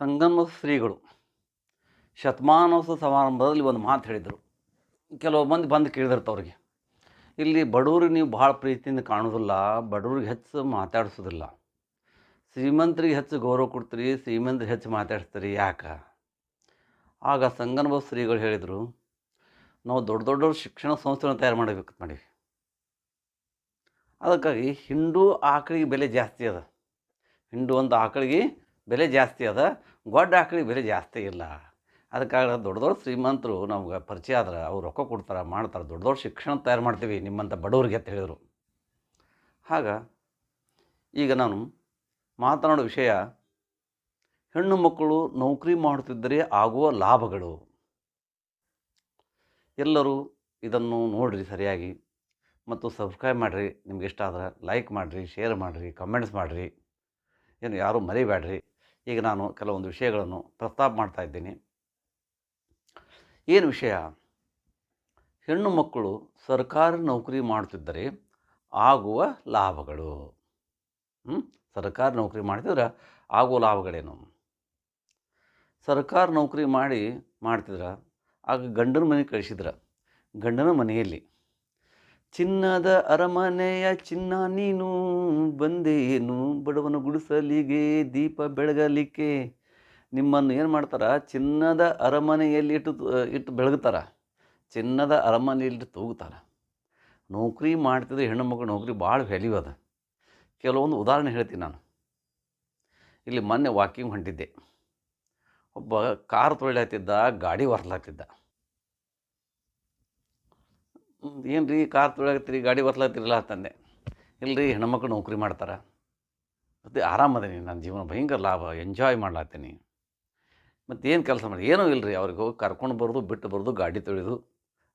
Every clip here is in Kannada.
ಸಂಗಮ ಶ್ರೀಗಳು ಶತಮಾನೋತ್ಸವ ಸಮಾರಂಭದಲ್ಲಿ ಒಂದು ಮಾತು ಹೇಳಿದರು. ಕೆಲವು ಮಂದಿ ಬಂದು ಕೇಳಿದಿರ್ತ ಅವ್ರಿಗೆ, ಇಲ್ಲಿ ಬಡವ್ರಿಗೆ ನೀವು ಭಾಳ ಪ್ರೀತಿಯಿಂದ ಕಾಣೋದಿಲ್ಲ, ಬಡವ್ರಿಗೆ ಹೆಚ್ಚು ಮಾತಾಡಿಸೋದಿಲ್ಲ. ಶ್ರೀಮಂತರಿಗೆ ಹೆಚ್ಚು ಗೌರವ ಕೊಡ್ತೀರಿ, ಶ್ರೀಮಂತರಿಗೆ ಹೆಚ್ಚು ಮಾತಾಡಿಸ್ತೀರಿ, ಯಾಕೆ? ಆಗ ಸಂಗನಬ ಶ್ರೀಗಳು ಹೇಳಿದರು, ನಾವು ದೊಡ್ಡ ದೊಡ್ಡ ಶಿಕ್ಷಣ ಸಂಸ್ಥೆಗಳನ್ನ ತಯಾರು ಮಾಡಬೇಕು ನೋಡಿ. ಅದಕ್ಕಾಗಿ ಹಿಂಡು ಆಕಳಿಗೆ ಬೆಲೆ ಜಾಸ್ತಿ ಅದ. ಹಿಂಡು ಒಂದು ಆಕಳಿಗೆ ಬೆಲೆ ಜಾಸ್ತಿ ಅದ, ಗೊಡ್ಡ ಆಕಳಿಗೆ ಬೆಲೆ ಜಾಸ್ತಿ ಇಲ್ಲ. ಅದಕ್ಕಾಗ ದೊಡ್ಡ ದೊಡ್ಡ ಶ್ರೀಮಂತರು ನಮ್ಗೆ ಪರಿಚಯ ಆದ್ರೆ ಅವ್ರು ರೊಕ್ಕ ಕೊಡ್ತಾರೆ, ಮಾಡ್ತಾರೆ, ದೊಡ್ಡ ದೊಡ್ಡ ಶಿಕ್ಷಣ ತಯಾರು ಮಾಡ್ತೀವಿ ನಿಮ್ಮಂಥ ಬಡವರಿಗೆ ಅಂತ ಹೇಳಿದರು. ಆಗ ಈಗ ನಾನು ಮಾತನಾಡೋ ವಿಷಯ, ಹೆಣ್ಣು ಮಕ್ಕಳು ನೌಕರಿ ಮಾಡುತ್ತಿದ್ದರೆ ಆಗುವ ಲಾಭಗಳು. ಎಲ್ಲರೂ ಇದನ್ನು ನೋಡಿರಿ ಸರಿಯಾಗಿ. ಮತ್ತು ಸಬ್ಸ್ಕ್ರೈಬ್ ಮಾಡಿರಿ, ನಿಮ್ಗೆ ಇಷ್ಟ ಆದ್ರೆ ಲೈಕ್ ಮಾಡಿರಿ ಶೇರ್ ಮಾಡಿರಿ ಕಮೆಂಟ್ಸ್ ಮಾಡಿರಿ. ಏನು ಯಾರೂ ಮರಿಬೇಡ್ರಿ. ಈಗ ನಾನು ಕೆಲವೊಂದು ವಿಷಯಗಳನ್ನು ಪ್ರಸ್ತಾಪ ಮಾಡ್ತಾ ಇದ್ದೀನಿ. ಏನು ವಿಷಯ? ಹೆಣ್ಣು ಮಕ್ಕಳು ಸರ್ಕಾರಿ ನೌಕರಿ ಮಾಡ್ತಿದ್ದರೆ ಆಗುವ ಲಾಭಗಳು? ಸರ್ಕಾರಿ ನೌಕರಿ ಮಾಡ್ತಿದ್ರೆ ಆಗುವ ಲಾಭಗಳೇನು? ಸರ್ಕಾರಿ ನೌಕರಿ ಮಾಡಿ ಮಾಡ್ತಿದ್ರೆ, ಆಗ ಗಂಡನ ಮನೆ ಕಳಿಸಿದ್ರ. ಗಂಡನ ಮನೆಯಲ್ಲಿ ಚಿನ್ನದ ಅರಮನೆಯ ಚಿನ್ನ ನೀನು ಬಂದೇನು? ಬಡವನ ಗುಡಿಸಲಿಗೆ ದೀಪ ಬೆಳಗಲಿಕ್ಕೆ. ನಿಮ್ಮನ್ನು ಏನು ಮಾಡ್ತಾರೆ? ಚಿನ್ನದ ಅರಮನೆಯಲ್ಲಿ ಇಟ್ಟು ಇಟ್ಟು ಬೆಳಗ್ತಾರೆ ಚಿನ್ನದ ಅರಮನೆಯಲ್ಲಿ ತೂಗುತ್ತಾರೆ. ನೌಕರಿ ಮಾಡ್ತಿದ್ರೆ ಹೆಣ್ಣು ಮಕ್ಕಳು ನೌಕರಿ ಭಾಳ ವ್ಯಾಲ್ಯೂ ಅದ. ಕೆಲವೊಂದು ಉದಾಹರಣೆ ಹೇಳ್ತೀನಿ ನಾನು. ಇಲ್ಲಿ ಮೊನ್ನೆ ವಾಕಿಂಗ್ ಹೊಂಟಿದ್ದೆ. ಒಬ್ಬ ಕಾರ್ ತೊಳಿಲಾತಿದ್ದ ಗಾಡಿ ಒರ್ಲಾತಿದ್ದ ಏನು ರೀ ಕಾರ್ ತೊಳಗತ್ತೀರಿ, ಗಾಡಿ ಒರ್ಲಾತಿರಲ್ಲ ಅಂತಂದೆ ಇಲ್ರಿ, ಹೆಣ್ಮಕ್ಳು ನೌಕರಿ ಮಾಡ್ತಾರೆ. ಮತ್ತು ಆರಾಮದೀನಿ ನನ್ನ ಜೀವನ ಭಯಂಕರ ಲಾಭ ಎಂಜಾಯ್ ಮಾಡ್ಲಾತ್ತೀನಿ ಮತ್ತು ಏನು ಕೆಲಸ ಮಾಡಿ, ಏನೂ ಇಲ್ಲ ರೀ ಅವ್ರಿಗೆ ಹೋಗಿ ಕರ್ಕೊಂಡು ಬರೋದು, ಬಿಟ್ಟು ಬರೋದು, ಗಾಡಿ ತೊಳೆದು,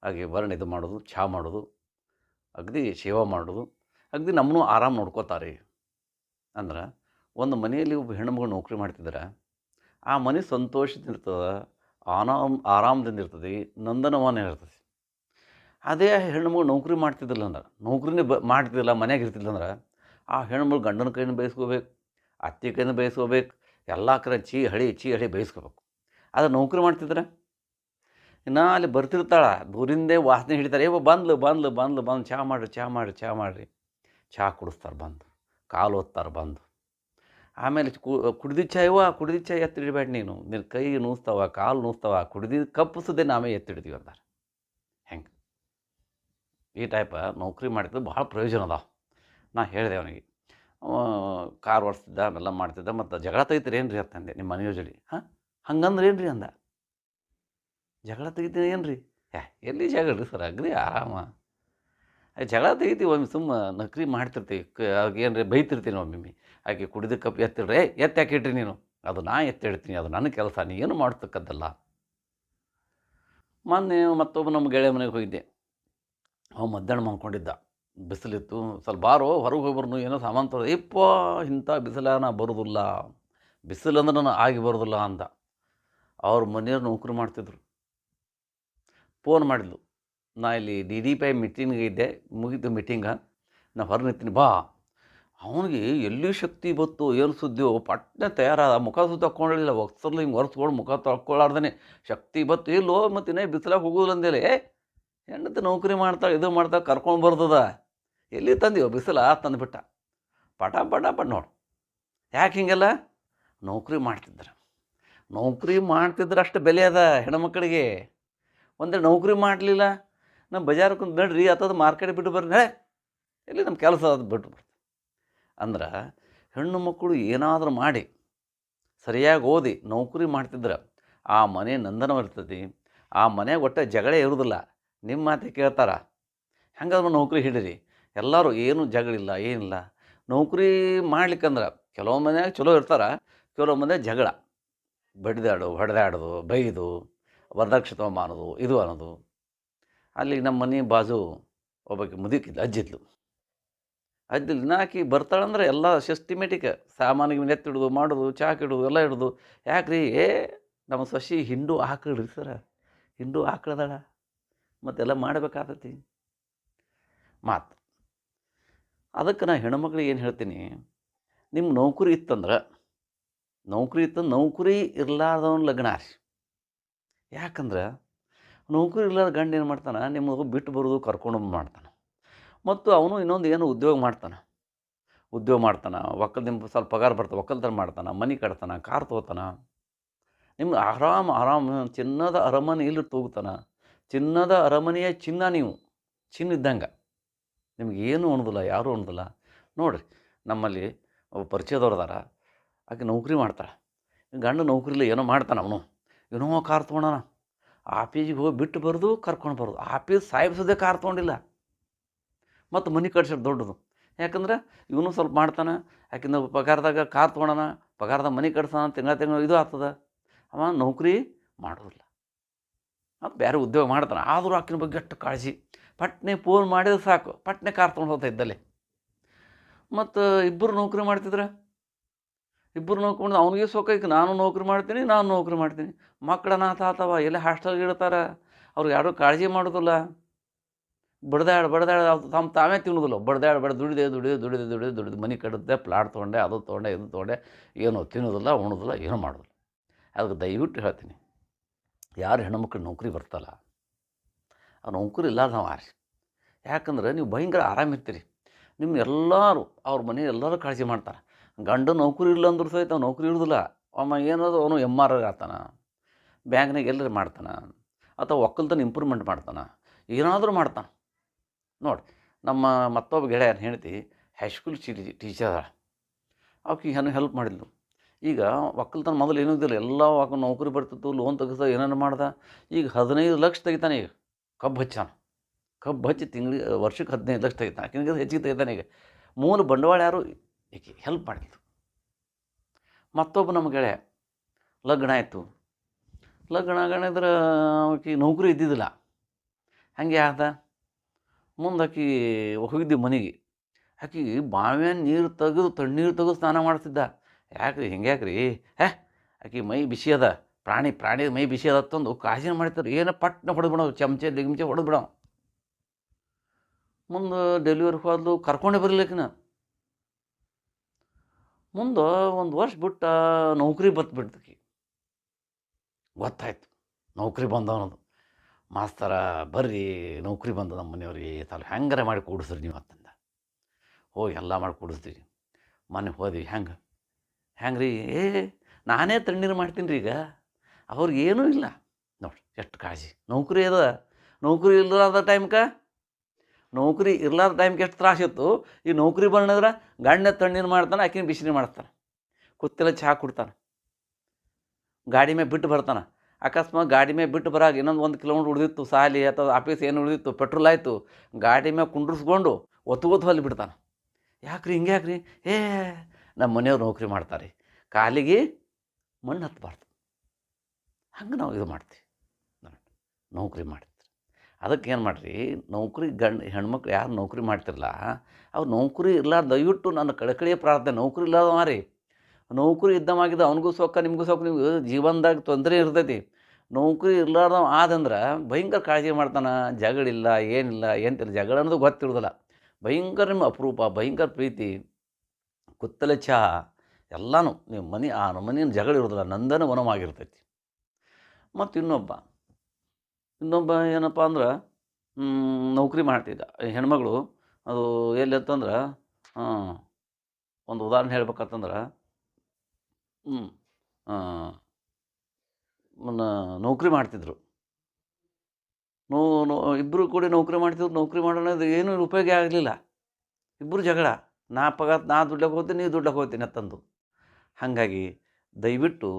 ಹಾಗೆ ವರ್ಣ ಇದು ಮಾಡೋದು ಚಹಾ ಮಾಡೋದು, ಅಗದಿ ಸೇವಾ ಮಾಡೋದು, ಅಗದಿ ನಮ್ಮನ್ನು ಆರಾಮ ನೋಡ್ಕೋತಾರೆ. ಅಂದ್ರೆ ಒಂದು ಮನೆಯಲ್ಲಿ ಒಬ್ಬ ಹೆಣ್ಮಗಳು ನೌಕರಿ ಮಾಡ್ತಿದ್ರೆ, ಆ ಮನೆ ಸಂತೋಷದಿಂದ ಇರ್ತದೆ ಆರಾಮ್ ಆರಾಮದಿಂದ ಇರ್ತದೆ, ನಂದನವನ ಇರ್ತದೆ. ಅದೇ ಹೆಣ್ಮಗಳು ನೌಕರಿ ಮಾಡ್ತಿದ್ದಿಲ್ಲ ಅಂದ್ರೆ, ನೌಕರಿನೇ ಬ, ಮಾಡ್ತಿದ್ದಿಲ್ಲ, ಮನೆಯಾಗ ಇರ್ತಿಲ್ಲ ಅಂದ್ರೆ, ಆ ಹೆಣ್ಮಗಳು ಗಂಡನ ಕೈನ ಬೇಯಿಸ್ಕೋಬೇಕು, ಅತ್ತೆ ಕೈನ ಬೇಯಿಸ್ಕೋಬೇಕು, ಎಲ್ಲ ಕಡೆ ಚೀ ಹಳಿ ಚೀ ಹಳಿ ಬೇಯಿಸ್ಕೋಬೇಕು. ಆದ್ರೆ ನೌಕರಿ ಮಾಡ್ತಿದ್ರೆ? ಇನ್ನು ಅಲ್ಲಿ ಬರ್ತಿರ್ತಾಳೆ, ದೂರಿಂದೇ ವಾಸನೆ ಹಿಡಿತಾರೆ ಏವ ಬಂದ್ಲು ಬಂದ್ಲು ಬಂದ್ಲು, ಬಂದು ಚಹಾ ಮಾಡಿರಿ ಚಹಾ ಮಾಡಿರಿ ಚಹಾ ಮಾಡಿರಿ. ಚಹಾ ಕುಡಿಸ್ತಾರೆ ಬಂದು, ಕಾಲು ಓದ್ತಾರೆ ಬಂದು. ಆಮೇಲೆ ಕುಡ್ದಿದ್ದ ಚಾಯವ ಕುಡ್ದಿದ್ದ ಚಾಯ್ ಎತ್ತಿಡಬೇಡ ನೀನು ನಿನ್ನ ಕೈ ನೂಸ್ತಾವ, ಕಾಲು ನೂಸ್ತಾವ ಕುಡ್ದಿದ್ದು ಕಪ್ಪಿಸದೆ ನಾವೇ ಎತ್ತಿಡ್ತೀವಿ ಅಂತಾರೆ ಈ ಟೈಪ ನೌಕರಿ ಮಾಡಿದ್ದು ಭಾಳ ಪ್ರಯೋಜನ ಅದಾವ. ನಾ ಹೇಳಿದೆ ಅವನಿಗೆ, ಅವ ಕಾರ್ ಓಡಿಸ್ತಿದ್ದ, ಅವೆಲ್ಲ ಮಾಡ್ತಿದ್ದ, ಮತ್ತು ಜಗಳ ತೆಗಿತೀರಿ ಏನು ರೀ ಅಂತಂದೆ ನಿಮ್ಮ ಮನೆಯ ಜೋಡಿ ಹಾಂ? ಹಂಗಂದ್ರೆ ಏನು ರೀ ಅಂದ. ಜಗಳ ತೆಗಿತೀನಿ ಏನು ರೀ ಏ ಎಲ್ಲಿ ಜಗಳ ರೀ ಸರ್, ಅಗ್ರಿ ಆರಾಮ. ಜಗಳ ತೆಗಿತೀವಿ ಒಮ್ಮೆ, ಸುಮ್ಮ ನಕ್ರಿ ಮಾಡ್ತಿರ್ತೀವಿ. ಏನು ರೀ ಬೈತಿರ್ತೀನಿ ಒಮ್ಮೊಮ್ಮೆ. ಆಕೆ ಕುಡಿದ ಕಪ್ ಎತ್ತಿಡ್ರಿ ಎತ್ತಿ ಹಾಕಿಟ್ರಿ ನೀನು? ಅದು ನಾ ಎತ್ತಿಡ್ತೀನಿ, ಅದು ನನ್ನ ಕೆಲಸ, ನೀ ಏನು ಮಾಡ್ತಕ್ಕದ್ದಲ್ಲ. ಮೊನ್ನೆ ಮತ್ತೊಬ್ಬ ನಮ್ಮ ಗೆಳೆಯ ಮನೆಗೆ ಹೋಗಿದ್ದೆ. ಅವ ಮಧ್ಯಾಹ್ನ ಮಾಡ್ಕೊಂಡಿದ್ದ ಬಿಸಿಲಿತ್ತು, ಸ್ವಲ್ಪ ಬಾರೋ, ಹೊರಗೆ ಹೋಗ್ಬರ್ನು, ಏನೋ ಸಾಮಾನು ಇಪ್ಪ, ಇಂಥ ಬಿಸಿಲ ನಾ ಬರೋದಿಲ್ಲ. ಬಿಸಿಲು ಅಂದ್ರೆ ನಾನು ಆಗಿ ಬರೋದಿಲ್ಲ ಅಂದ. ಅವ್ರ ಮನೆಯವ್ರು ನೌಕರಿ ಮಾಡ್ತಿದ್ರು. ಫೋನ್ ಮಾಡಿದ್ಲು. ನಾ ಇಲ್ಲಿ ಡಿ ಡಿ ಪಿ ಮೀಟಿಂಗ್ ಇದ್ದೆ. ಮುಗಿದ್ದು ಮೀಟಿಂಗ ನಾ ಹೊರ ನಿಂತೀನಿ, ಬಾ. ಅವನಿಗೆ ಎಲ್ಲಿ ಶಕ್ತಿ ಬತ್ತು ಏನು ಸುದ್ದಿಯೋ ಪಟ್ಟೆ ತಯಾರಾದ. ಮುಖ ಸುತ್ತ ಹಾಕ್ಕೊಂಡಿಲ್ಲ ಒಕ್ಸರ್ಲಿ ಹಿಂಗೆ ಒರೆಸ್ಕೊಂಡು ಮುಖ ತೊಳ್ಕೊಳ್ಳಾರ್ದೇ ಶಕ್ತಿ ಬತ್ತು ಇಲ್ಲೋ ಮತ್ತು ಇನ್ನೇ ಬಿಸಿಲಾಗ ಹೋಗೋದಿಲ್ಲ ಅಂದೇಲೆ ಹೆಂಡತಿ ನೌಕರಿ ಮಾಡ್ತಾಳೆ, ಇದು ಮಾಡ್ತಾಳೆ, ಕರ್ಕೊಂಡು ಬರ್ತದ. ಎಲ್ಲಿ ತಂದೀವೋ ಬಿಸಿಲ ತಂದುಬಿಟ್ಟ. ಪಟ ಪಟ ಪಟ ನೋಡು. ಯಾಕೆ ಹಿಂಗೆಲ್ಲ? ನೌಕರಿ ಮಾಡ್ತಿದ್ರು. ನೌಕರಿ ಮಾಡ್ತಿದ್ರೆ ಅಷ್ಟು ಬೆಲೆ ಅದ ಹೆಣ್ಮಕ್ಳಿಗೆ. ಒಂದೇ ನೌಕರಿ ಮಾಡಲಿಲ್ಲ ನಮ್ಮ ಬಜಾರಕ್ಕೆ ನಡ್ರಿ ಅಥವಾ ಮಾರ್ಕೆಟ್ ಬಿಟ್ಟು ಬರ್ರಿ ಎಲ್ಲಿ ನಮ್ಮ ಕೆಲಸ ಅದು ಬಿಟ್ಟು ಬರ್ತೀವಿ ಅಂದ್ರೆ ಹೆಣ್ಣು ಮಕ್ಕಳು ಏನಾದರೂ ಮಾಡಿ, ಸರಿಯಾಗಿ ಓದಿ ನೌಕರಿ ಮಾಡ್ತಿದ್ರೆ. ಆ ಮನೆ ನಂದನವಿರ್ತದೆ ಆ ಮನೆ ಒಟ್ಟು ಜಗಳ ಇರೋದಿಲ್ಲ. ನಿಮ್ಮ ಮಾತೆ ಕೇಳ್ತಾರ, ಹೆಂಗಾದ್ರೆ ನೌಕರಿ ಹಿಡೀರಿ, ಎಲ್ಲರೂ ಏನು ಜಗಳಿಲ್ಲ, ಏನಿಲ್ಲ. ನೌಕರಿ ಮಾಡ್ಲಿಕ್ಕಂದ್ರೆ ಕೆಲವು ಮನ್ಯಾಗ ಚಲೋ ಇರ್ತಾರೆ, ಕೆಲವು ಮನೆ ಜಗಳ. ಬಡಿದಾಡು, ಹೊಡೆದಾಡೋದು, ಬೈದು, ವರದಕ್ಷಿಣೆ ಮಾಡೋದು ಇದು ಅನ್ನೋದು. ಅಲ್ಲಿ ನಮ್ಮ ಮನೆ ಬಾಜು ಒಬ್ಬಕ್ಕೆ ಮುದುಕಿದ್ಲು, ಅಜ್ಜಿದ್ಲು. ಅಜ್ಜಿದ್ಲು ನಾಕಿ ಬರ್ತಾಳಂದ್ರೆ ಎಲ್ಲ ಸಿಸ್ಟಮೆಟಿಕ್ ಸಾಮಾನಿಗೆ ನೆತ್ತಿಡೋದು ಮಾಡೋದು ಚಾಕ್ ಇಡೋದು ಎಲ್ಲ ಇಡೋದು. ಯಾಕ್ರಿ? ಏ, ನಮ್ಮ ಸಸಿ ಹಿಂಡು ಆಕಳ್ರಿ ಸರ. ಹಿಂಡು ಆಕಳದಾಳ. ಮತ್ತೆಲ್ಲ ಮಾಡಬೇಕಾಗತ್ತೆ ಮಾತು. ಅದಕ್ಕೆ ನಾ ಹೆಣ್ಮಕ್ಳಿಗೆ ಏನು ಹೇಳ್ತೀನಿ ನಿಮ್ಮ ನೌಕರಿ ಇತ್ತಂದ್ರೆ, ನೌಕರಿ ಇತ್ತು ನೌಕರಿ ಇರಲಾರ್ದವನು ಲಗ್ನ ಯಾಕಂದ್ರೆ, ನೌಕರಿ ಇರ್ಲಾರ್ದ ಗಂಡ ಏನು ಮಾಡ್ತಾನೆ ನಿಮಗೆ ಬಿಟ್ಟು ಬರೋದು ಕರ್ಕೊಂಡು ಮಾಡ್ತಾನೆ. ಮತ್ತು ಅವನು ಇನ್ನೊಂದು ಏನು ಉದ್ಯೋಗ ಮಾಡ್ತಾನೆ. ಉದ್ಯೋಗ ಮಾಡ್ತಾನೆ, ಒಕ್ಕಲ್ ನಿಮ್ಮ ಸ್ವಲ್ಪ ಪಗಾರ ಬರ್ತಾನೆ ಒಕ್ಕಲ್ತನ ಮಾಡ್ತಾನೆ, ಮನೆ ಕಟ್ತಾನೆ, ಕಾರ್ ತೊಗೋತಾನೆ. ನಿಮ್ಗೆ ಆರಾಮ ಆರಾಮ ಚಿನ್ನದ ಅರಮನೆ ಇಲ್ಲಿ ತೂಗ್ತಾನೆ. ಚಿನ್ನದ ಅರಮನೆಯ ಚಿನ್ನ ನೀವು ಚಿನ್ನ ಇದ್ದಂಗೆ ನಿಮ್ಗೆ ಏನು ಉಣ್ದಿಲ್ಲ ಯಾರೂ ಉಣ್ದಿಲ್ಲ ನೋಡಿರಿ, ನಮ್ಮಲ್ಲಿ ಒಬ್ಬ ಪರಿಚಯದವ್ರು ಅದಾರ. ಆಕೆ ನೌಕರಿ ಮಾಡ್ತಾರೆ ಗಂಡ ನೌಕರಿಲಿ ಏನೋ ಮಾಡ್ತಾನೆ ಅವನು. ಏನೋ ಕಾರ್ ತೊಗೊಂಡಾನ. ಆಫೀಸಿಗೆ ಹೋಗಿ ಬಿಟ್ಟು ಬರೋದು, ಕರ್ಕೊಂಡು ಬರೋದು. ಆಫೀಸ್ ಸಾಯಿಸೋದೇ ಕಾರ್ ತೊಗೊಂಡಿಲ್ಲ. ಮತ್ತು ಮನೆ ಕಟ್ಸೋದು ದೊಡ್ಡದು. ಯಾಕಂದ್ರೆ ಇವನು ಸ್ವಲ್ಪ ಮಾಡ್ತಾನೆ. ಯಾಕಿಂದ ಪಗಾರದಾಗ ಕಾರ್ ತೊಗೊಳೋಣ ಪಗಾರದಾಗ ಮನೆ ಕಟ್ಸೋಣ ತಿಂಗಳ ತಿಂಗಳು ಇದು ಆಗ್ತದೆ. ಅವ ನೌಕರಿ ಮಾಡೋದಿಲ್ಲ. ಮತ್ತು ಬೇರೆ ಉದ್ಯೋಗ ಮಾಡ್ತಾನೆ. ಆದರೂ ಆಕಿನ ಬಗ್ಗೆ ಅಷ್ಟು ಕಾಳಜಿ. ಪಟ್ನೆ ಫೋನ್ ಮಾಡಿದ್ರೆ ಸಾಕು. ಪಟ್ನೆ ಕಾರ್ ತೊಗೊಂಡು ಹೋಗ್ತಾ ಇದ್ದಲ್ಲಿ. ಮತ್ತು ಇಬ್ಬರು ನೌಕರಿ ಮಾಡ್ತಿದ್ರೆ? ಇಬ್ಬರು ನೌಕರಿ ಮಾಡಿದ್ರೆ ಅವನಿಗೆ ನಾನು ನೌಕರಿ ಮಾಡ್ತೀನಿ, ನಾನು ನೌಕರಿ ಮಾಡ್ತೀನಿ. ಮಕ್ಕಳ ಆತವ. ಎಲ್ಲಿ ಹಾಸ್ಟೆಲ್ಗೆ ಇಡ್ತಾರೆ? ಅವ್ರಿಗೆ ಯಾರೂ ಕಾಳಜಿ ಮಾಡೋದಿಲ್ಲ. ಬಡ್ದಾಡ್ ಬಡ್ದಾಡ ತಮ್ಮ ತಾವೇ ತಿನ್ನೋದಿಲ್ಲ. ಬಡ್ದಾಡ್ ಬಡ, ದುಡಿದೆ ದುಡಿದೆ ದುಡಿದೆ ದುಡಿದೆ, ದುಡಿದು. ಮನೆ ಕಟ್ಟುತ್ತೆ ಪ್ಲಾಟ್ ತೊಗೊಂಡೆ, ಅದು ತೊಗೊಂಡೆ, ಇದು ತೊಗೊಂಡೆ. ಏನು ತಿನ್ನೋದಿಲ್ಲ, ಉಣೋದಿಲ್ಲ, ಏನೂ ಮಾಡೋದಿಲ್ಲ. ಅದಕ್ಕೆ ದಯವಿಟ್ಟು ಹೇಳ್ತೀನಿ. ಯಾರು ಹೆಣ್ಮಕ್ಳು ನೌಕರಿ ಬರ್ತಲ್ಲ? ಆ ನೌಕರಿ ಇಲ್ಲ ನಾವು ಆರಿ ಯಾಕಂದ್ರೆ ನೀವು ಭಯಂಕರ ಆರಾಮಿರ್ತೀರಿ ನಿಮ್ಮ ಎಲ್ಲರೂ, ಅವ್ರ ಮನೆ ಎಲ್ಲರೂ ಕಾಳಜಿ ಮಾಡ್ತಾರೆ. ಗಂಡ ನೌಕರಿ ಇಲ್ಲ ಅಂದ್ರೂ ಸಹಿತ ಅವ್ನು ನೌಕರಿ ಇರೋದಿಲ್ಲ. ಅವ ಏನದು ಅವನು ಎಂ ಆರ್ ಆಗ್ತಾನೆ ಬ್ಯಾಂಕ್ನಾಗ ಎಲ್ಲರೂ ಮಾಡ್ತಾನೆ. ಅಥವಾ ಒಕ್ಕಲ್ತನ ಇಂಪ್ರೂವ್ಮೆಂಟ್ ಮಾಡ್ತಾನೆ. ಏನಾದರೂ ಮಾಡ್ತಾನೆ. ನೋಡಿ, ನಮ್ಮ ಮತ್ತೊಬ್ಬ ಗೆಳೆಯನ ಹೇಳ್ತಿ ಹೈಸ್ಕೂಲ್ ಟೀಚರ್ ಅವಕ್ಕೆ ಏನು ಹೆಲ್ಪ್ ಮಾಡಿದ್ಲು. ಈಗ ಒಕ್ಕಲ್ತನ ಮೊದಲು ಏನೂ ಇದ್ದಿಲ್ಲ. ಎಲ್ಲ ಒಕ್ಕ ನೌಕರಿ ಬರ್ತಿತ್ತು ಲೋನ್ ತೆಗೆದ ಏನೇನು ಮಾಡ್ದೆ. ಈಗ ಹದಿನೈದು ಲಕ್ಷ ತೆಗಿತಾನೆ ಈಗ. ಕಬ್ಬು ಹಚ್ಚಾನ. ಕಬ್ಬು ಹಚ್ಚಿ ತಿಂಗಳಿಗೆ ವರ್ಷಕ್ಕೆ ಹದಿನೈದು ಲಕ್ಷ ತೆಗಿತಾನೆ. ಆಕಿನಿಗೆ ಹೆಚ್ಚಿಗೆ ತೆಗಿತಾನೆ ಈಗ. ಮೂಲ ಬಂಡವಾಳ ಯಾರು? ಈಕೆ ಹೆಲ್ಪ್ ಮಾಡಿದ್ದು ಮತ್ತೊಬ್ಬ ನಮ್ಮ ಗೆಳೆ ಲಗ್ನ ಆಯಿತು. ಲಗ್ನ ಗಣಿದ್ರೆ ಆಕಿ ನೌಕರಿ ಇದ್ದಿದ್ದಿಲ್ಲ. ಹಾಗೆ ಆದ. ಮುಂದೆ ಆಕಿ ಮನೆಗೆ. ಆಕೆ ಬಾವಿಯ ನೀರು ತೆಗೆದು, ತಣ್ಣೀರು ತೆಗೆದು ಸ್ನಾನ ಮಾಡ್ತಿದ್ದ. ಯಾಕ್ರಿ, ಹಿಂಗೆ ಯಾಕ್ರಿ? ಹೇ? ಆಕೆ ಮೈ ಬಿಸಿ ಅದ. ಪ್ರಾಣಿ ಪ್ರಾಣಿ ಮೈ ಬಿಸಿ ಅದ ತಂದು ಕಾಜಿನ ಮಾಡ್ತಾರೆ ಏನೋ ಪಟ್ನ ಹೊಡೆದು ಬಿಡೋ ಚಮಚೆ ಲಿಗಮಚೆ ಹೊಡೆದು ಬಿಡೋ ಮುಂದೆ ಡೆಲಿವರಿ ಹೋದ್ಲು, ಕರ್ಕೊಂಡೇ ಬರಲಿಕ್ಕಿನ ಮುಂದೆ ಒಂದು ವರ್ಷ ಬಿಟ್ಟು ನೌಕರಿ ಬತ್ಬಿಡ್ತಕಿ ಗೊತ್ತಾಯ್ತು. ನೌಕರಿ ಬಂದವನದು. ಮಾಸ್ತರ, ಬರ್ರಿ, ನೌಕರಿ ಬಂದ ನಮ್ಮ ಮನೆಯವ್ರಿಗೆ ತಾವು ಹೆಂಗಾರ ಮಾಡಿ ಕೂಡಿಸ್ರಿ ನೀವು ಅಂತಂದ ಹೋಗಿ ಎಲ್ಲ ಮಾಡಿ ಕೂಡಿಸ್ತೀವಿ. ಮೊನ್ನೆ ಹೋದ್ವಿ, ಹೆಂಗೆ? ಹೆಂಗೆ ರೀ ಏ, ನಾನೇ ತಣ್ಣೀರು ಮಾಡ್ತೀನಿ ರೀ ಈಗ. ಅವ್ರಿಗೆ ಏನೂ ಇಲ್ಲ. ನೋಡಿ ಎಷ್ಟು ಕಾಳಜಿ. ನೌಕರಿ ಅದ. ನೌಕರಿ ಇಲ್ಲದ ಟೈಮ್ಗೆ ನೌಕರಿ ಇರ್ಲಾರ್ದ ಟೈಮ್ಗೆ ಎಷ್ಟು ತ್ರಾಸಿತ್ತು ಈ ನೌಕರಿ ಬಂದ್ರೆ ಗಂಡನ ತಣ್ಣೀರು ಮಾಡ್ತಾನೆ, ಆಕಿನ ಬಿಸಿನೀರು ಮಾಡ್ತಾನೆ. ಕುತ್ತೆಲ್ಲ ಚಹಾ ಕುಡ್ತಾನೆ. ಗಾಡಿ ಮೇಲೆ ಬಿಟ್ಟು ಬರ್ತಾನೆ. ಅಕಸ್ಮಾತ್ ಗಾಡಿ ಮೇಲೆ ಬಿಟ್ಟು ಬರಾಗ ಇನ್ನೊಂದು ಒಂದು ಕಿಲೋಮೀಟ್ರ್ ಉಳಿದಿತ್ತು, ಸಾಲಿ ಅಥವಾ ಆಫೀಸ್ ಏನು ಉಳಿದಿತ್ತು, ಪೆಟ್ರೋಲ್ ಆಯಿತು, ಗಾಡಿ ಮೇಲೆ ಕುಂಡ್ರಿಸ್ಕೊಂಡು ಒತ್ತು ಒತ್ತು ಹೊಲ್ಲಿ ಬಿಡ್ತಾನೆ ಯಾಕ್ರಿ ಹಿಂಗೆ ಯಾಕ್ರಿ ಏ ನಮ್ಮ ಮನೆಯವ್ರು ನೌಕರಿ ಮಾಡ್ತಾರೆ. ಕಾಲಿಗೆ ಮಣ್ಣು ಹತ್ತಬಾರ್ದು ಹಂಗೆ ನಾವು ಇದು ಮಾಡ್ತೀವಿ. ನೌಕರಿ ಮಾಡ್ತೀರಿ ಅದಕ್ಕೆ ಏನು ಮಾಡಿರಿ, ನೌಕರಿ ಗಂಡು, ಹೆಣ್ಮಕ್ಳು ಯಾರು ನೌಕರಿ ಮಾಡ್ತಿರಲ್ಲ ಅವ್ರು ನೌಕರಿ ಇಲ್ಲ ದಯವಿಟ್ಟು ನನ್ನ ಕಳಕಳಿಯ ಪ್ರಾರ್ಥನೆ, ನೌಕರಿ ಇಲ್ಲದವ ರೀ. ನೌಕರಿ ಇದ್ದವಾಗಿದ್ದ ಅವನಿಗೂ ಸೊಕ್ಕ ನಿಮಗೂ ಸೊಕ್ಕ ನಿಮ್ಗೆ ಜೀವನದಾಗ ತೊಂದರೆ ಇರ್ತೈತಿ. ನೌಕರಿ ಇರ್ಲಾರ್ದವ ಆದಂದ್ರೆ ಭಯಂಕರ ಕಾಳಜಿ ಮಾಡ್ತಾನೆ ಜಗಳಿಲ್ಲ ಏನಿಲ್ಲ ಏನಿಲ್ಲ ಜಗಳ ಅನ್ನೋದು ಗೊತ್ತಿರೋದಿಲ್ಲ. ಭಯಂಕರ ನಿಮ್ಮ ಅಪರೂಪ, ಭಯಂಕರ ಪ್ರೀತಿ. ಕುತ್ತಲೆ ಚಹಾ ಎಲ್ಲನೂ, ನೀವು ಮನೆ, ಆ ಮನೆಯ ಜಗಳ ಇರೋದಿಲ್ಲ ನಂದನ ವನವಾಗಿರ್ತೈತಿ. ಮತ್ತು ಇನ್ನೊಬ್ಬ ಇನ್ನೊಬ್ಬ ಏನಪ್ಪ ಅಂದ್ರೆ ನೌಕರಿ ಮಾಡ್ತಿದ್ದ. ಹೆಣ್ಮಗಳು, ಅದು ಎಲ್ಲಿ ಅಂತಂದ್ರೆ ಒಂದು ಉದಾಹರಣೆ ಹೇಳ್ಬೇಕಂತಂದ್ರೆ ನೌಕರಿ ಮಾಡ್ತಿದ್ರು. ನೋ ನೋ ಇಬ್ಬರು ಕೂಡ ನೌಕರಿ ಮಾಡ್ತಿದ್ರು, ನೌಕರಿ ಮಾಡೋಣ ಏನೂ ಉಪಯೋಗ ಆಗಲಿಲ್ಲ. ಇಬ್ಬರು ಜಗಳ. ನಾ ಪಗ ನಾ ದುಡ್ಡಕ್ಕೆ ಹೋಗ್ತೀನಿ ನೀವು ದುಡ್ಡಕ್ಕೆ ಹೋಗ್ತೀನಿ ಅಂತಂದು. ಹಾಗಾಗಿ ದಯವಿಟ್ಟು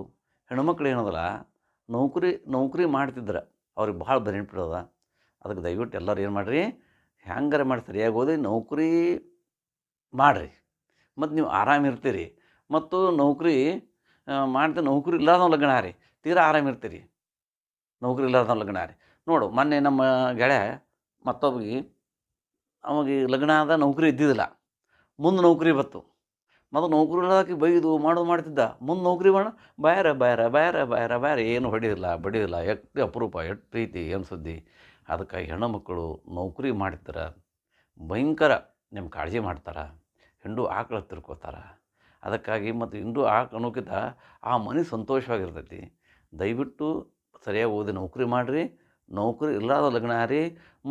ಹೆಣ್ಮಕ್ಳು ಏನದಲ್ಲ, ನೌಕರಿ ನೌಕರಿ ಮಾಡ್ತಿದ್ರೆ, ಅವ್ರಿಗೆ ಭಾಳ ಬೆನಿಫಿಟ್ ಅದ. ಅದಕ್ಕೆ ದಯವಿಟ್ಟು ಎಲ್ಲರೂ ಏನು ಮಾಡಿರಿ ಹೆಂಗಾರ ಮಾಡಿ ಸರಿಯಾಗಿ ಓದಿ ನೌಕರಿ ಮಾಡಿರಿ. ಮತ್ತು ನೀವು ಆರಾಮಿರ್ತೀರಿ ಮತ್ತು ನೌಕರಿ ಮಾಡಿದ ನೌಕರಿ ಇಲ್ಲದ ಲಗ್ನ ರೀ ತೀರಾ ಆರಾಮಿರ್ತೀರಿ ನೌಕರಿ ಇಲ್ಲದ ಲಗ್ನ ರೀ ನೋಡು, ಮೊನ್ನೆ ನಮ್ಮ ಗೆಳೆಯ ಮತ್ತೊಬ್ಬಗೆ ಅವಾಗ ಲಗ್ನ ಆದ ನೌಕರಿ ಇದ್ದಿದ್ದಿಲ್ಲ. ಮುಂದೆ ನೌಕರಿ ಬತ್ತು. ಮತ್ತು ನೌಕರಿ ಇಲ್ಲದಾಕಿ ಬೈದು ಮಾಡೋದು ಮಾಡ್ತಿದ್ದ. ಮುಂದೆ ನೌಕರಿ ಮಾಡ, ಬಾಯಾರ ಬಾಯಾರ ಬಾಯಾರ ಬಾಯಾರ ಬಾಯಾರ, ಏನು ಹೊಡಿಯಿಲ್ಲ ಬಡಿಯಿಲ್ಲ ಎಷ್ಟು ಅಪರೂಪ ಎಷ್ಟು ಪ್ರೀತಿ, ಏನು ಸುದ್ದಿ? ಅದಕ್ಕಾಗಿ ಹೆಣ್ಣುಮಕ್ಕಳು ನೌಕರಿ ಮಾಡ್ತಾರೆ ಭಯಂಕರ ನಿಮ್ಮ ಕಾಳಜಿ ಮಾಡ್ತಾರೆ, ಹೆಂಡು ಆಕಳ ತಿರ್ಕೋತಾರೆ. ಅದಕ್ಕಾಗಿ ಮತ್ತು ಹಿಂಡು ಆಕಳು ಅನ್ನೋಕ್ಕಿಂತ ಆ ಮನೆ ಸಂತೋಷವಾಗಿರ್ತೈತಿ. ದಯವಿಟ್ಟು ಸರಿಯಾಗಿ ಓದಿ ನೌಕರಿ ಮಾಡಿರಿ, ನೌಕರಿ ಇಲ್ಲದ ಲಗ್ನ ರೀ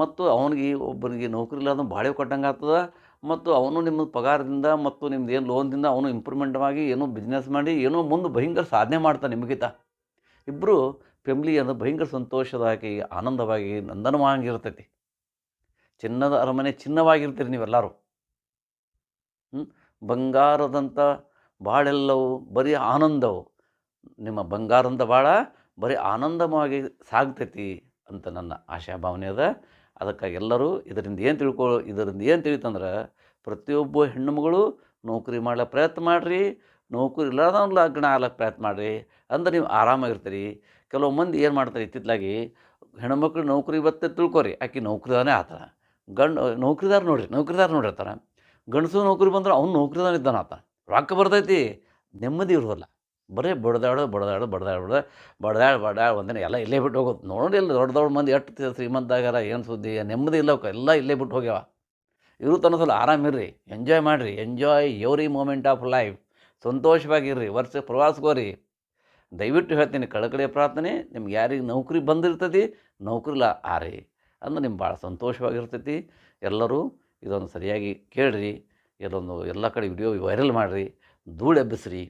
ಮತ್ತು ಅವನಿಗೆ, ಒಬ್ಬನಿಗೆ ನೌಕರಿ ಇಲ್ಲದ ಬಾಳೆ ಕೊಟ್ಟಂಗೆ ಆಗ್ತದ ಮತ್ತು ಅವನು ನಿಮ್ಮ ಪಗಾರದಿಂದ ಮತ್ತು ನಿಮ್ದು ಏನು ಲೋನ್ದಿಂದ ಅವನು ಇಂಪ್ರೂವ್ಮೆಂಟ್ ಆಗಿ ಏನೋ ಬಿಸ್ನೆಸ್ ಮಾಡಿ ಏನೋ ಮುಂದೆ ಭಯಂಕರ ಸಾಧನೆ ಮಾಡ್ತಾನೆ ನಿಮಗಿತ. ಇಬ್ಬರು ಫ್ಯಾಮ್ಲಿ ಅಂದ್ರೆ ಭಯಂಕರ ಸಂತೋಷವಾಗಿ, ಆನಂದವಾಗಿ, ನಂದನವಾಗಿರ್ತೈತಿ. ಚಿನ್ನದ ಅರಮನೆ ಚಿನ್ನವಾಗಿರ್ತೀರಿ ನೀವೆಲ್ಲರೂ. ಬಂಗಾರದಂಥ ಬಾಳೆಲ್ಲವೂ ಬರೀ ಆನಂದವು. ನಿಮ್ಮ ಬಂಗಾರದಂಥ ಬಾಳ ಬರೀ ಆನಂದವಾಗಿ ಸಾಗ್ತೈತಿ ಅಂತ ನನ್ನ ಆಶಾಭಾವನೆ ಅದ. ಅದಕ್ಕಾಗಿ ಎಲ್ಲರೂ ಇದರಿಂದ ಏನು ತಿಳ್ಕೊ, ಇದರಿಂದ ಏನು ತಿಳಿತಂದ್ರೆ ಪ್ರತಿಯೊಬ್ಬ ಹೆಣ್ಣುಮಗಳು ನೌಕರಿ ಮಾಡ್ಲಿಕ್ಕೆ ಪ್ರಯತ್ನ ಮಾಡಿರಿ, ನೌಕರಿ ಇಲ್ಲದವ್ನು ಲಗ್ನ ಆಗ್ಲಿಕ್ಕೆ ಪ್ರಯತ್ನ ಮಾಡಿರಿ ಅಂದ್ರೆ ನೀವು ಆರಾಮಾಗಿರ್ತೀರಿ. ಕೆಲವು ಮಂದಿ ಏನು ಮಾಡ್ತಾರೆ ಇತ್ತಿತ್ತಲಾಗಿ ಹೆಣ್ಮಕ್ಳು ನೌಕರಿ ಬತ್ತೆ ತಿಳ್ಕೊರಿ, ಆಕೆ ನೌಕರಿದಾನೇ ಆತನ ಗಂಡು, ನೌಕರಿದಾರ ನೋಡ್ರಿ, ನೌಕರಿದಾರ ನೋಡಿರ್ತಾರೆ. ಗಂಡಸು ನೌಕರಿ ಬಂದ್ರೆ ಅವ್ನು ನೌಕರಿದಾನಿದ್ದಾನ ಆತ. ರೊಕ್ಕ ಬರ್ತೈತಿ, ನೆಮ್ಮದಿ ಇರೋಲ್ಲ. ಬರೀ ಬಡ್ದಾಡೋದು ಬಡ್ದಾಡೋದು ಬಡ್ದ ಬಡ್ದಾಡ್ ಬಡ್ದಾಡ್ ಒಂದಿನ ಎಲ್ಲ ಇಲ್ಲೇ ಬಿಟ್ಟು ಹೋಗೋದು. ನೋಡಿ ಇಲ್ಲ ದೊಡ್ಡ ದೊಡ್ಡ ಮಂದಿ ಎಷ್ಟು ಶ್ರೀಮಂತಾಗಾರ ಏನು ಸುದ್ದಿ ನೆಮ್ಮದಿ ಇಲ್ಲ ಎಲ್ಲ ಇಲ್ಲೇ ಬಿಟ್ಟು ಹೋಗ್ಯಾವ. ಇರು ತನಸಲ್ಲ ಆರಾಮಿರ್ರಿ ಎಂಜಾಯ್ ಮಾಡಿರಿ enjoy every moment of life ಸಂತೋಷವಾಗಿರ್ರಿ, ವರ್ಷ ಪ್ರವಾಸಗೋರಿ. ದಯವಿಟ್ಟು ಹೇಳ್ತೀನಿ ಕಳಕಳಿಯ ಪ್ರಾರ್ಥನೆ, ನಿಮ್ಗೆ ಯಾರಿಗೆ ನೌಕರಿ ಬಂದಿರ್ತೈತಿ, ನೌಕರಿಲ್ಲ ಆರಿ ಅಂದ್ರೆ ನಿಮ್ಗೆ ಭಾಳ ಸಂತೋಷವಾಗಿರ್ತೈತಿ. ಎಲ್ಲರೂ ಇದೊಂದು ಸರಿಯಾಗಿ ಕೇಳಿರಿ, ಇದೊಂದು ಎಲ್ಲ ಕಡೆ ವಿಡಿಯೋ ವೈರಲ್ ಮಾಡಿರಿ ಧೂಳು ಎಬ್ಬಿಸ್ರಿ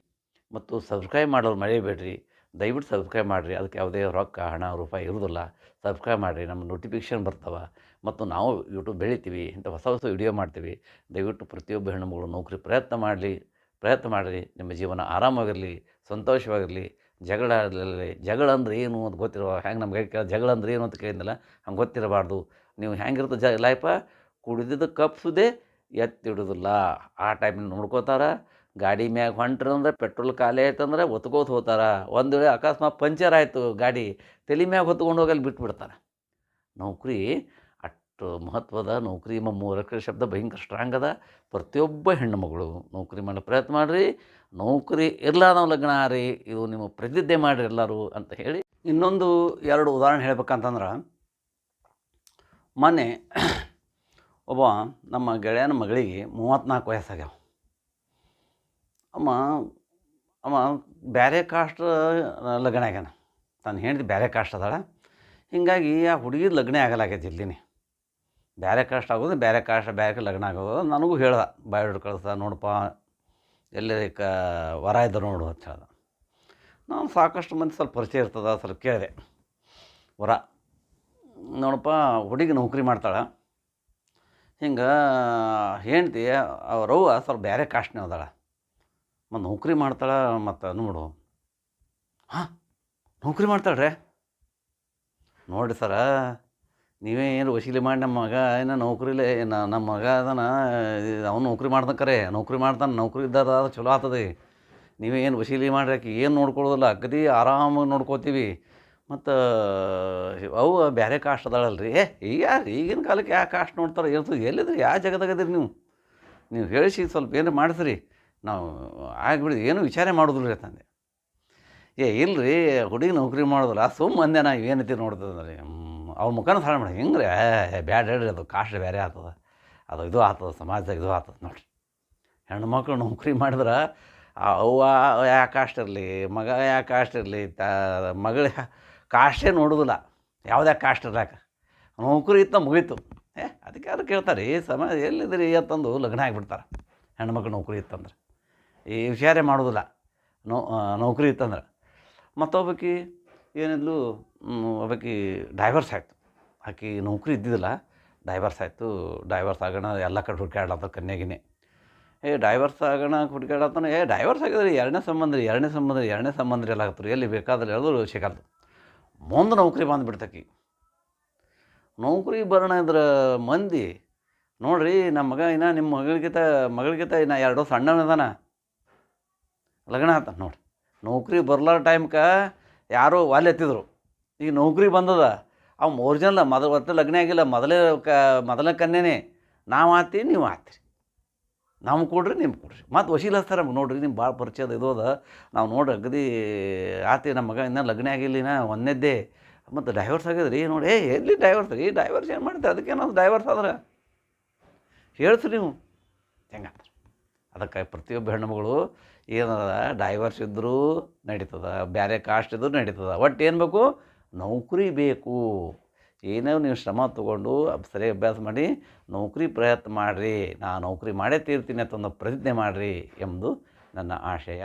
ಮತ್ತು ಸಬ್ಸ್ಕ್ರೈಬ್ ಮಾಡೋರು ಮರೆಯಬೇಡ್ರಿ ದಯವಿಟ್ಟು ಸಬ್ಸ್ಕ್ರೈಬ್ ಮಾಡಿರಿ. ಅದಕ್ಕೆ ಯಾವುದೇ ರೊಕ್ಕ, ಹಣ, ರೂಪಾಯಿ ಇರೋದಿಲ್ಲ ಸಬ್ಸ್ಕ್ರೈಬ್ ಮಾಡಿರಿ. ನಮ್ಮ ನೋಟಿಫಿಕೇಷನ್ ಬರ್ತವೆ. ಮತ್ತು ನಾವು ಯೂಟ್ಯೂಬ್ ಬೆಳಿತೀವಿ, ಇಂಥ ಹೊಸ ಹೊಸ ವಿಡಿಯೋ ಮಾಡ್ತೀವಿ. ದಯವಿಟ್ಟು ಪ್ರತಿಯೊಬ್ಬ ಹೆಣ್ಣುಮಗಳು ನೌಕರಿ ಪ್ರಯತ್ನ ಮಾಡಲಿ, ಪ್ರಯತ್ನ ಮಾಡಿರಿ. ನಿಮ್ಮ ಜೀವನ ಆರಾಮಾಗಿರಲಿ ಸಂತೋಷವಾಗಿರಲಿ. ಜಗಳ ಇರಲಿ ಜಗಳ ಅಂದ್ರೆ ಏನು ಅಂತ ಗೊತ್ತಿರೋ ಹ್ಯಾಂಗೆ ನಮ್ಗೆ ಜಗಳ ಅಂದ್ರೆ ಏನು ಅಂತ ಕೇಳಿದ್ನಲ್ಲ, ಹಂಗೆ ಗೊತ್ತಿರಬಾರ್ದು. ನೀವು ಹೆಂಗಿರುತ್ತೆ ಜ ಲೈಫ ಕುಡಿದಿದ್ದು, ಕಪ್ಸುದೇ ಎತ್ತಿಡೋದಿಲ್ಲ ಆ ಟೈಮಿನ ನೋಡ್ಕೋತಾರ. ಗಾಡಿ ಮ್ಯಾಗ ಹೊಂಟ್ರ ಅಂದ್ರೆ ಪೆಟ್ರೋಲ್ ಖಾಲಿ ಆಯ್ತಂದ್ರೆ ಒತ್ಕೋತ ಹೋಗ್ತಾರ. ಒಂದು ವೇಳೆ ಅಕಸ್ಮಾತ್ ಪಂಚರ್ ಆಯಿತು ಗಾಡಿ, ತಲೆ ಮ್ಯಾಗ ಹೊತ್ಕೊಂಡು ಹೋಗಲ್ಲಿ ಬಿಟ್ಬಿಡ್ತಾರೆ. ನೌಕರಿ ಅಷ್ಟು ಮಹತ್ವದ ನೌಕರಿ ಎಂಬ ಮೂರಕ್ಷರ ಶಬ್ದ ಭಯಂಕರ ಸ್ಟ್ರಾಂಗ್ ಅದ. ಪ್ರತಿಯೊಬ್ಬ ಹೆಣ್ಣು ಮಗಳು ನೌಕರಿ ಮಾಡೋ ಪ್ರಯತ್ನ ಮಾಡಿರಿ. ನೌಕರಿ ಇರ್ಲಾರ್ದವ್ ಲಗ್ನ ರೀ ಇದು ನಿಮ್ಮ ಪ್ರತಿಜ್ಞೆ ಮಾಡಿರಿ ಎಲ್ಲರೂ ಅಂತ ಹೇಳಿ. ಇನ್ನೊಂದು ಎರಡು ಉದಾಹರಣೆ ಹೇಳ್ಬೇಕಂತಂದ್ರೆ, ಮೊನ್ನೆ ಒಬ್ಬ ನಮ್ಮ ಗೆಳೆಯನ ಮಗಳಿಗೆ ಮೂವತ್ತ್ನಾಲ್ಕು ವಯಸ್ಸಾಗ್ಯಾವ. ಅಮ್ಮ ಅಮ್ಮ ಬೇರೆ ಕಾಸ್ಟ್ ಲಗ್ನ ಆಗ್ಯಾನ. ತಾನು ಹೆಂಡ್ತಿ ಬೇರೆ ಕಾಸ್ಟ್ ಅದಾಳ. ಹೀಗಾಗಿ ಆ ಹುಡುಗಿ ಲಗ್ನ ಆಗಲಾಗೈತಿ ಇಲ್ಲಿನೇ. ಬೇರೆ ಕಾಸ್ಟ್ ಆಗೋದು ಬೇರೆ ಕಾಸ್ಟ್ ಬೇರೆ ಲಗ್ನ ಆಗೋದು ನನಗೂ ಹೇಳ್ದ. ಬಾಯೋಡ್ ಕಳಿಸ್ದ, ನೋಡಪ್ಪ, ಎಲ್ಲಿ ಕ, ವರ ಇದ್ದ ನೋಡು ಅಂತ ಹೇಳ್ದೆ. ನಾನು ಸಾಕಷ್ಟು ಮಂದಿ ಸ್ವಲ್ಪ ಪರಿಚಯ ಇರ್ತದೆ, ಸ್ವಲ್ಪ ಕೇಳಿದೆ. ವರ, ನೋಡಪ್ಪ, ಹುಡುಗಿ ನೌಕರಿ ಮಾಡ್ತಾಳೆ. ಹಿಂಗೆ ಹೆಂಡ್ತಿ ಅವರವ್ವ ಸ್ವಲ್ಪ ಬೇರೆ ಕಾಸ್ಟ್ನೇ ಅದಾಳ ಮತ್ತು ನೌಕರಿ ಮಾಡ್ತಾಳೆ ಮತ್ತು ನೋಡು. ಹಾಂ, ನೌಕರಿ ಮಾಡ್ತಾಳ್ರೆ? ನೋಡಿರಿ ಸರ, ನೀವೇ ಏನು ವಸೀಲಿ ಮಾಡಿ ನಮ್ಮ ಮಗ, ಏನೋ ನೌಕರಿಲೇ ನಮ್ಮ ಮಗ ಅದನ, ಅವ್ನು ನೌಕರಿ ಕರೆ, ನೌಕರಿ ಮಾಡ್ತಾನೆ, ನೌಕರಿ ಇದ್ದಾರ ಚಲೋ ಆಗ್ತದೆ ನೀವೇ ಏನು ವಸೀಲಿ ಮಾಡ್ರಿ ಆಕಿ, ಏನು ನೋಡ್ಕೊಳ್ಳೋದಿಲ್ಲ, ಅಗದಿ ಆರಾಮಾಗಿ ನೋಡ್ಕೋತೀವಿ. ಮತ್ತು, ಅವು ಬೇರೆ ಕಾಸ್ಟ್ ಅದಾಳಲ್ರಿ. ಏ ಯಾರು, ಈಗಿನ ಕಾಲಕ್ಕೆ ಯಾವ ಕಾಸ್ಟ್ ನೋಡ್ತಾರೆ? ಇರ್ತದೆ ಎಲ್ಲಿದ್ರಿ? ಯಾವ ಜಗದಾಗದಿರಿ ನೀವು? ನೀವು ಹೇಳಿಸಿ ಸ್ವಲ್ಪ ಏನು ಮಾಡಿಸ್ರಿ. ನಾವು ಆಗಿಬಿಡಿ ಏನು ವಿಚಾರ ಮಾಡೋದಿಲ್ಲ ರೀ ತಂದೆ. ಏ, ಇಲ್ರಿ, ಹುಡುಗಿ ನೌಕರಿ ಮಾಡೋದಿಲ್ಲ ಸುಮ್ಮ ಅಂದೆ ನಾ ಏನೈತಿ ನೋಡ್ತದಂದ್ರೆ ಅವ್ರ ಮುಖನ ಸಾಳ ಮಾಡಿ ಹೆಂಗೆ ರೀ ಬ್ಯಾಡ ಹೇಳ್ರಿ, ಅದು ಕಾಸ್ಟ್ ಬೇರೆ ಆಗ್ತದೆ. ಅದು ಇದು ಆಗ್ತದೆ, ಸಮಾಜದಾಗ ಇದು ಆಗ್ತದೆ ನೋಡಿರಿ. ಹೆಣ್ಣು ಹೆಣ್ಮಕ್ಳು ನೌಕರಿ ಮಾಡಿದ್ರೆ, ಅವ್ವ ಯಾ ಕಾಸ್ಟ್ ಇರಲಿ, ಮಗ ಯಾ ಕಾಸ್ಟ್ ಇರಲಿ, ತ, ಮಗಳ ಕಾಸ್ಟೇ ನೋಡೋದಿಲ್ಲ. ಯಾವುದೇ ಕಾಸ್ಟ್ ಇರಲಾಕ? ನೌಕರಿ ಇತ್ತ ಮುಗೀತು. ಏ, ಅದಕ್ಕೆ ಯಾರು ಕೇಳ್ತಾರೆ ಸಮಾಜ ಎಲ್ಲಿದ್ರಿ ಅಂತಂದು ಲಗ್ನ ಆಗಿಬಿಡ್ತಾರೆ. ಹೆಣ್ಮಕ್ಳು ನೌಕರಿ ಇತ್ತಂದ್ರೆ. ಈ ವಿಚಾರ ಮಾಡೋದಿಲ್ಲ ನೌ ನೌಕರಿ ಇತ್ತಂದ್ರೆ. ಮತ್ತೊಬ್ಬಕಿ ಏನಿದ್ಲು ಒಬ್ಬಾಕಿ ಡೈವರ್ಸ್ ಆಯಿತು. ಆಕೆ ನೌಕರಿ ಇದ್ದಿದ್ದಿಲ್ಲ. ಡೈವರ್ಸ್ ಆಯಿತು. ಡೈವರ್ಸ್ ಆಗೋಣ, ಎಲ್ಲ ಕಡೆ ಹುಡ್ಕಾಡ್ಲತ್ತ ಕನ್ಯಾಗಿನೇ. ಏ ಡೈವರ್ಸ್ ಆಗೋಣ ಹುಡುಕಾಡತ್ತಾನೆ ಏ ಡೈವರ್ಸ್ ಆಗಿದ್ರೆ ಎರಡನೇ ಸಂಬಂಧ ರೀ, ಎರಡನೇ ಸಂಬಂಧ ರೀ, ಎರಡನೇ ಸಂಬಂಧ ಎಲ್ಲ ಆಗ್ತಾರೆ ಎಲ್ಲಿ ಬೇಕಾದ್ರೆ ಹೇಳಿದ್ರು ಸಿಗಲ್ದು ಮುಂದೆ ನೌಕರಿ ಬಂದುಬಿಡ್ತಕಿ ನೌಕರಿ ಬರೋಣ ಅಂದ್ರೆ ಮಂದಿ, ನೋಡ್ರಿ ನಮ್ಮ ಮಗ ಇನ್ನ ನಿಮ್ಮ ಮಗಳಿಗಿತ, ಮಗಳಿಗಿಂತ ಇನ್ನ ಎರಡು ಸಣ್ಣವನದಾನ. ಲಗ್ನ ಆತ ನೋಡಿ. ನೌಕರಿ ಬರ್ಲಾರ ಟೈಮ್ಕ ಯಾರೋ ವಾಲ್ ಎತ್ತಿದ್ರು. ಈಗ ನೌಕರಿ ಬಂದದ. ಅವ್ ಜನ ಮೊದಲು ಒತ್ತ ಲಗ್ನ ಆಗಿಲ್ಲ. ಮೊದಲೇ ಕ, ಮೊದಲನೇ ಕನ್ಯೆನೇ. ನಾವು ಆತೀವಿ, ನೀವು ಆತೀರಿ. ನಮ್ಗೆ ಕೊಡ್ರಿ ನಿಮ್ಗೆ ಕೊಡ್ರಿ. ಮತ್ತು ವಶೀಲ್ ಹಚ್ತಾರೆ ನೋಡ್ರಿ. ನಿಮ್ಮ ಭಾಳ ಪರಿಚಯದ ಅದು. ನಾವು ನೋಡಿ ಅಗದಿ ಆತಿ ನಮ್ಮ ಮಗ ಇನ್ನೂ ಲಗ್ನ ಆಗಿಲ್ಲ, ಇನ್ನ ಒಂದನೇದ್ದೇ. ಮತ್ತು ಡೈವರ್ಸ್ ಆಗಿದ್ರಿ ನೋಡಿ, ಏ, ಎಲ್ಲಿ ಡೈವರ್ಸ್ ಈ ಡೈವರ್ಸ್ ಏನು ಮಾಡ್ತಾರೆ ಅದಕ್ಕೆ ನಾವು ಡೈವರ್ಸ್ ಆದ್ರೆ? ಹೇಳ್ತೀರಿ ನೀವು. ಹೆಂಗಂತಾರೆ ಅದಕ್ಕಾಗಿ ಪ್ರತಿಯೊಬ್ಬ ಹೆಣ್ಮಗಳು ಏನದ ಡೈವರ್ಸ್ ಇದ್ದರೂ ನಡೀತದ ಬೇರೆ ಕಾಸ್ಟ್ ಇದ್ದರೂ ನಡೀತದೆ. ಒಟ್ಟು ಏನು ಬೇಕು? ನೌಕರಿ ಬೇಕು. ಏನೇ ನೀವು ಶ್ರಮ ತೊಗೊಂಡು ಸರಿ ಅಭ್ಯಾಸ ಮಾಡಿ ನೌಕರಿ ಪ್ರಯತ್ನ ಮಾಡಿರಿ. ನಾ ನೌಕರಿ ಮಾಡೇ ತೀರ್ತೀನಿ ಅಂತ ಒಂದು ಪ್ರತಿಜ್ಞೆ ಮಾಡಿರಿ ಎಂಬುದು ನನ್ನ ಆಶಯ.